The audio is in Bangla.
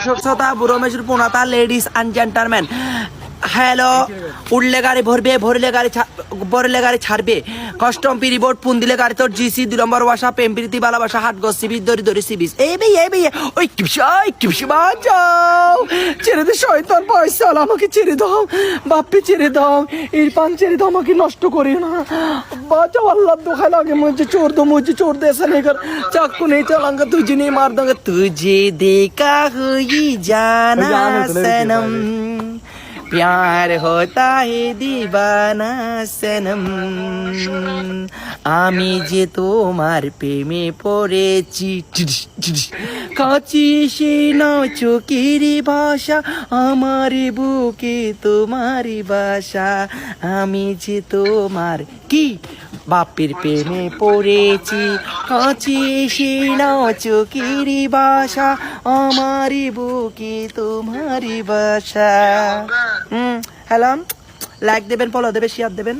স্বচ্ছতা বুড়ো মেশুর পুনতা লেডিস অ্যান্ড জেন্টারম্যান হ্যালো উঠলে গাড়ি ভরবে ভরলে গাড়ি ছা- ভরলে গাড়ি ছাড়বে কাস্টম পিরি বোর্ড পুন দিলে গাড়ি তোর জিসি দুই নম্বর বাসা পেম্পিরিতি ভালোবাসা হাট গো সিবিস দরি দরি সিবিস এই ভাই এই ভাই ওই কিপসা ওই কিপসা বাঁচাও ছেড়ে দে শয়তান পয়সা আমাকে ছেড়ে দাও বাপ্পি ছেড়ে দাও ইরফান ছেড়ে দাও আমাকে নষ্ট করিও না বাঁচাও আল্লাহ দোখা লাগে मुझे छोड़ दो मुझे छोड़ दे ऐसा नहीं कर चाकू नहीं चलाऊंगा तुझे नहीं मार दूंगा तुझे देखा हुई जाना सनम प्यार होता है दीवाना सनम আমি যে তোমার প্রেমে পড়েছি কাছি সে নাও চোখেরই ভাষা আমার বুকে তোমারই বাসা আমি যে তোমার কি বাপের প্রেমে পড়েছি কাছে এসে নাও চোখেরই বাসা আমারই বুকে তোমারই বাসা হুম হ্যালো লাইক দেবেন ফলো দেবেন শেয়ার দেবেন।